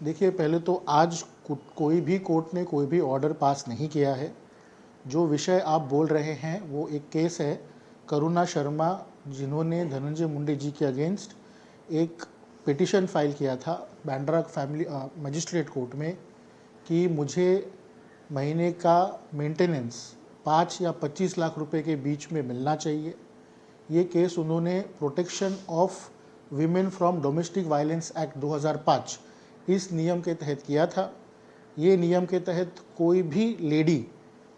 देखिए, पहले तो आज कोई भी कोर्ट ने कोई भी ऑर्डर पास नहीं किया है। जो विषय आप बोल रहे हैं, वो एक केस है करुणा शर्मा जिन्होंने धनंजय मुंडे जी के अगेंस्ट एक पिटिशन फ़ाइल किया था बैंड्रा फैमिली मजिस्ट्रेट कोर्ट में कि मुझे महीने का मेंटेनेंस पाँच या पच्चीस लाख रुपए के बीच में मिलना चाहिए। ये केस उन्होंने protection of women from domestic violence act 2005 इस नियम के तहत किया था। ये नियम के तहत कोई भी लेडी,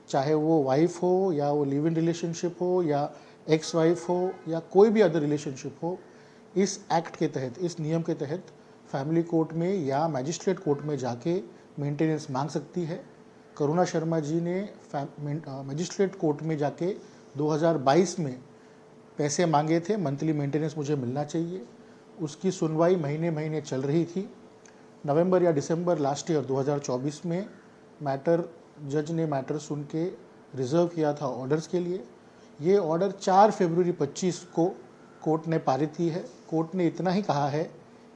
चाहे वो वाइफ हो या वो लिव इन रिलेशनशिप हो या एक्स वाइफ हो या कोई भी अदर रिलेशनशिप हो, इस एक्ट के तहत, इस नियम के तहत फैमिली कोर्ट में या मैजिस्ट्रेट कोर्ट में जाके मेंटेनेंस मांग सकती है। करुणा शर्मा जी ने मजिस्ट्रेट कोर्ट में जाके 2022 में पैसे मांगे थे मंथली मेंटेनेंस मुझे मिलना चाहिए। उसकी सुनवाई महीने महीने चल रही थी। नवंबर या दिसंबर लास्ट ईयर 2024 में मैटर जज ने मैटर सुन के रिज़र्व किया था ऑर्डर्स के लिए। ये ऑर्डर 4 फरवरी 25 को कोर्ट ने पारित की है। कोर्ट ने इतना ही कहा है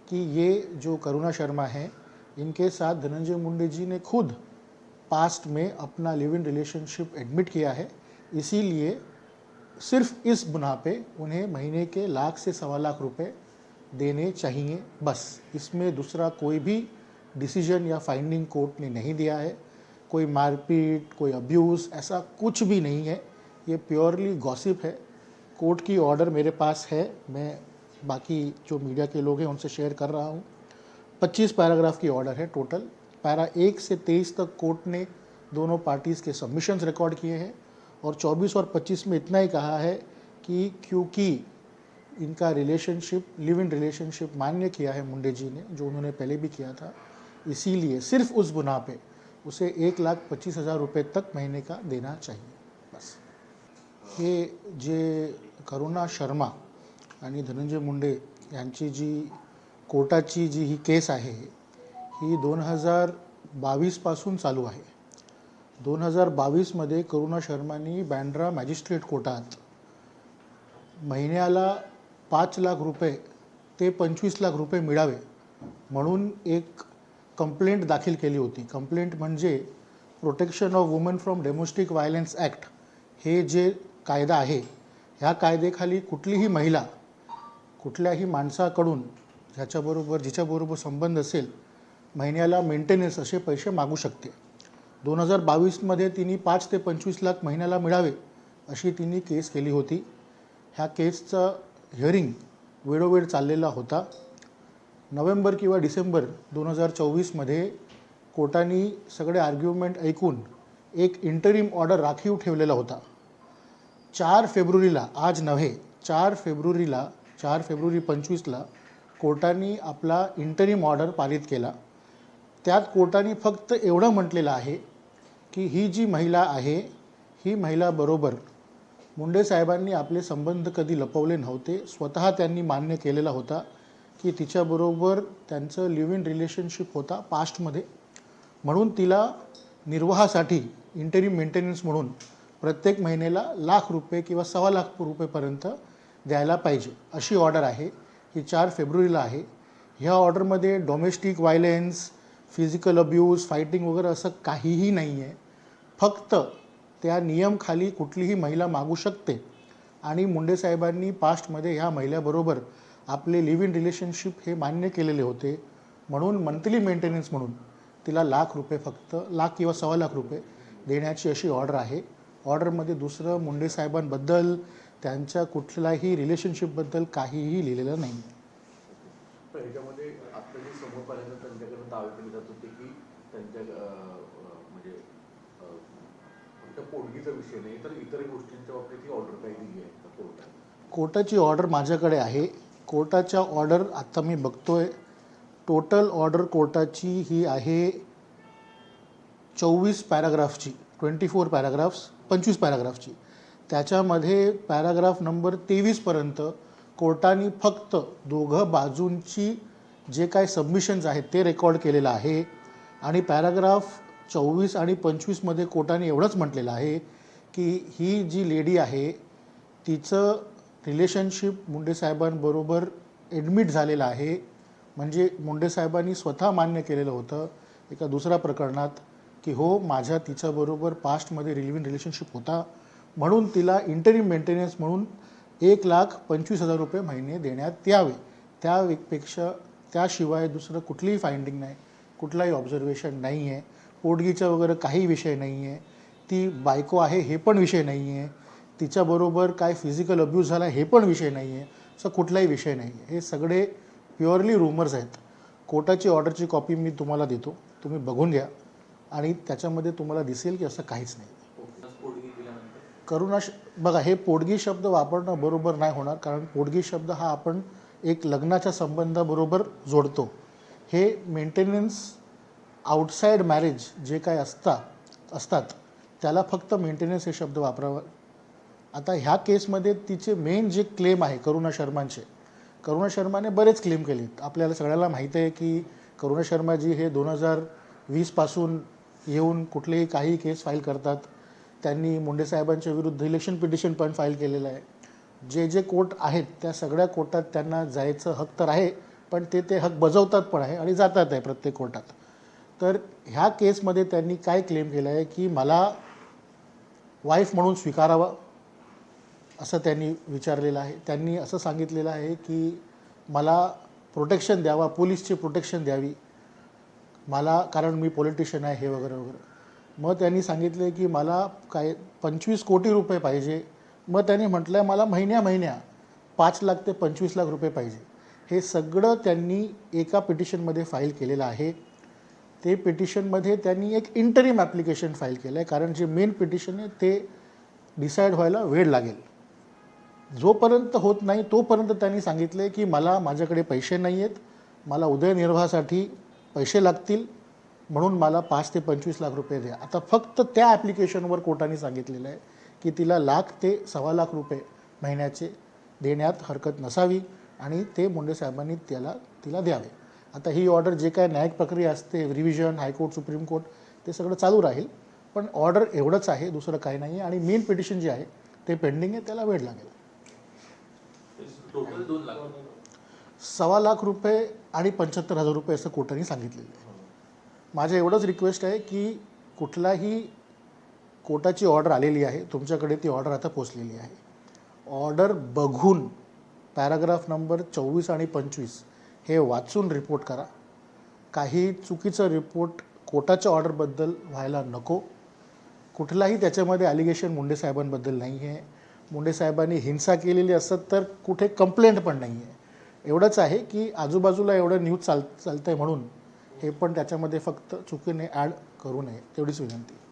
कि ये जो करुणा शर्मा हैं, इनके साथ धनंजय मुंडे जी ने खुद पास्ट में अपना लिव इन रिलेशनशिप एडमिट किया है। इसीलिए सिर्फ़ इस बुना पे उन्हें महीने के लाख से सवा लाख रुपए देने चाहिए। बस, इसमें दूसरा कोई भी डिसीज़न या फाइंडिंग कोर्ट ने नहीं दिया है। कोई मारपीट, कोई अब्यूज़ ऐसा कुछ भी नहीं है। ये प्योरली गॉसिप है। कोर्ट की ऑर्डर मेरे पास है। मैं बाकी जो मीडिया के लोग हैं, उनसे शेयर कर रहा हूँ। 25 पैराग्राफ की ऑर्डर है टोटल पैरा एक से तेईस तक कोर्ट ने दोनों पार्टीज़ के सबमिशंस रिकॉर्ड किए हैं। और 24 और 25 में इतना ही कहा है कि क्योंकि इनका रिलेशनशिप लिव इन रिलेशनशिप मान्य किया है मुंडे जी ने जो उन्होंने पहले भी किया था। इसीलिए सिर्फ उस गुनाह पे उसे एक लाख पच्चीस हजार रुपये तक महीने का देना चाहिए। बस। हे जे करुणा शर्मा आणि धनंजय मुंडे यांची जी कोर्टाची जी ही केस आहे ही दोन हजार बावीसपासून चालू आहे. दोन हजार बावीसमध्ये करुणा शर्मानी बँड्रा मॅजिस्ट्रेट कोर्टात महिन्याला पाच लाख रुपये ते पंचवीस लाख रुपये मिळावे म्हणून एक कंप्लेंट दाखल केली होती. कंप्लेंट म्हणजे protection of woman from domestic violence act हे जे कायदा आहे ह्या कायदेखाली कुठलीही महिला कुठल्याही माणसाकडून ह्याच्याबरोबर जिच्याबरोबर संबंध असेल महिन्याला मेंटेनन्स असे पैसे मागू शकते. दोन हजार बावीसमध्ये तिने पाच ते पंचवीस लाख महिन्याला मिळावे अशी तिने केस केली होती. ह्या केसचं हिअरिंग वेळोवेळ चाललेला होता. नोव्हेंबर किंवा डिसेंबर दोन हजार चोवीसमध्ये कोर्टाने सगळे आर्ग्युमेंट ऐकून एक इंटरिम ऑर्डर राखीव ठेवलेला होता. चार फेब्रुवारीला आज नव्हे चार फेब्रुवारीला चार फेब्रुवारी पंचवीसला कोर्टाने आपला इंटरिम ऑर्डर पारित केला. त्यात कोर्टाने फक्त एवढं म्हटलेलं आहे की ही जी महिला आहे ही महिलाबरोबर मुंडे साहेबांनी आपले संबंध कधी लपवले नव्हते स्वतः त्यांनी मान्य केलेला होता की तिच्याबरोबर त्यांचं लिव्ह इन रिलेशनशिप होता पास्टमध्ये. म्हणून तिला निर्वाहासाठी इंटरिम मेंटेनन्स म्हणून प्रत्येक महिन्याला लाख रुपये किंवा सव्वा लाख रुपयेपर्यंत द्यायला पाहिजे अशी ऑर्डर आहे. ही चार फेब्रुवारीला आहे. ह्या ऑर्डरमध्ये domestic violence physical abuse fighting वगैरे असं काहीही नाही आहे फक्त त्या नियमखाली कुठलीही महिला मागू शकते. आणि मुंडे साहेबांनी पास्टमध्ये ह्या महिलेबरोबर आपले लिव्ह इन रिलेशनशिप हे मान्य केलेले होते. म्हणून मंथली मेंटेनन्स म्हणून तिला लाख रुपये फक्त लाख किंवा सव्वा लाख रुपये देण्याची अशी ऑर्डर आहे. ऑर्डरमध्ये दुसरं मुंडे साहेबांबद्दल त्यांच्या कुठल्याही रिलेशनशिपबद्दल काहीही लिहिलेलं नाही. पण आता जे समोर दावे केले जात होते की त्यांच्या म्हणजे त्या पोटगीचा विषय नाही तर इतर गोष्टींच्या बाबतीत ही ऑर्डर काही दिली आहे कोर्टाने. कोर्टाची ऑर्डर माझ्याकडे आहे. कोर्टाच्या ऑर्डर आत्ता मी बघतोय. टोटल ऑर्डर कोर्टाची ही आहे चोवीस पॅराग्राफची ट्वेंटी फोर पॅराग्राफ्स पंचवीस पॅराग्राफची त्याच्यामध्ये पॅराग्राफ नंबर तेवीसपर्यंत कोर्टाने फक्त दोघं बाजूंची जे काय सबमिशन्स आहेत ते रेकॉर्ड केलेलं आहे. आणि पॅराग्राफ चोवीस आणि पंचवीसमध्ये कोर्टाने एवढंच म्हटलेलं आहे की ही जी लेडी आहे तिचं रिलेशनशिप मुंडे साहेबांबरोबर ॲडमिट झालेलं आहे. म्हणजे मुंडे साहेबांनी स्वतः मान्य केलेलं होतं एका दुसऱ्या प्रकरणात की हो माझ्या तिच्याबरोबर पास्टमध्ये रिलिव्हिंग रिलेशनशिप होता. म्हणून तिला इंटरिम मेंटेनन्स म्हणून एक लाख पंचवीस हजार रुपये महिने देण्यात यावे. त्यापेक्षा त्याशिवाय दुसरं कुठलीही फाइंडिंग नाही कुठलाही ऑब्झर्वेशन नाही आहे पोटगीचा वगैरे काही विषय नाही आहे ती बायको आहे हे पण विषय नाही आहे तिच्याबरोबर काय फिजिकल अब्यूज झाला हे पण विषय नाही आहे असं कुठलाही विषय नाही आहे हे सगळे प्युअरली रूमर्स आहेत. कोर्टाची ऑर्डरची कॉपी मी तुम्हाला देतो. तुम्ही बघून घ्या. आणि त्याच्यामध्ये तुम्हाला दिसेल की असं काहीच नाही. करुणा श बघा हे पोटगी शब्द वापरणं बरोबर नाही होणार. कारण पोटगी शब्द हा आपण एक लग्नाच्या संबंधाबरोबर जोडतो. हे मेंटेनन्स आउटसाईड मॅरेज जे काय असतात असतात त्याला फक्त मेंटेनन्स हे शब्द वापरावा. आता ह्या केसमध्ये तिचे मेन जे क्लेम आहे करुणा शर्मांचे करुणा शर्माने बरेच क्लेम केलेत. आपल्याला सगळ्याला माहीत आहे की करुणा शर्माजी हे दोन हजार वीसपासून येऊन कुठलेही काही केस फाईल करतात. त्यांनी मुंडे साहेबांच्या विरुद्ध इलेक्शन पिटिशन पण फाईल केलेलं आहे. जे जे कोर्ट आहेत त्या सगळ्या कोर्टात त्यांना जायचं हक तर आहे पण ते ते हक बजावतात पण आहे आणि जातात आहे प्रत्येक कोर्टात तर ह्या केसमध्ये त्यांनी काय क्लेम केलं आहे की मला वाईफ म्हणून स्वीकारावं असं त्यांनी विचारलेलं आहे. त्यांनी असं सांगितलेलं आहे की मला प्रोटेक्शन द्यावा पोलीसची प्रोटेक्शन द्यावी. मला कारण मी पॉलिटिशियन आहे हे वगैरे वगैरे. मग त्यांनी सांगितले की मला काय पंचवीस कोटी रुपये पाहिजे. मग त्यांनी म्हटलं आहे मला महिन्या महिन्या पाच लाख ते पंचवीस लाख रुपये पाहिजे. हे सगळं त्यांनी एका पिटिशनमध्ये फाईल केलेलं आहे. ते पिटिशनमध्ये त्यांनी एक इंटरिम ॲप्लिकेशन फाईल केलं आहे कारण जे मेन पिटिशन आहे ते डिसाईड व्हायला वेळ लागेल. जोपर्यंत होत नाही तोपर्यंत त्यांनी सांगितले की मला माझ्याकडे पैसे नाही आहेत मला उदयनिर्वाहासाठी पैसे लागतील. म्हणून मला पाच ते पंचवीस लाख रुपये द्या. आता फक्त त्या ॲप्लिकेशनवर कोर्टाने सांगितलेलं आहे की तिला लाख ते सव्वा लाख रुपये महिन्याचे देण्यात हरकत नसावी आणि ते मुंडे साहेबांनी त्याला तिला द्यावे. आता ही ऑर्डर जे काय न्यायिक प्रक्रिया असते रिव्हिजन हायकोर्ट सुप्रीम कोर्ट ते सगळं चालू राहील. पण ऑर्डर एवढंच आहे दुसरं काही नाही आहे आणि मेन पिटिशन जे आहे ते पेंडिंग आहे त्याला वेळ लागेल. सव्वा लाख रुपये आणि पंच्याहत्तर हजार रुपये असं कोर्टाने सांगितलेलं आहे. माझं एवढंच रिक्वेस्ट आहे की कुठलाही कोर्टाची ऑर्डर आलेली आहे तुमच्याकडे ती ऑर्डर आता पोचलेली आहे. ऑर्डर बघून पॅराग्राफ नंबर चोवीस आणि पंचवीस हे वाचून रिपोर्ट करा. काही चुकीचं रिपोर्ट कोर्टाच्या ऑर्डरबद्दल व्हायला नको. कुठलाही त्याच्यामध्ये ॲलिगेशन मुंडे साहेबांबद्दल नाही आहे मुंडे साहेबांनी हिंसा केलेली असत तर कुठे कंप्लेंट पण नाही आहे एवढंच आहे की आजूबाजूला एवढं न्यूज चाल चालतं आहे म्हणून हे पण त्याच्यामध्ये फक्त चुकीने ॲड करू नये तेवढीच विनंती.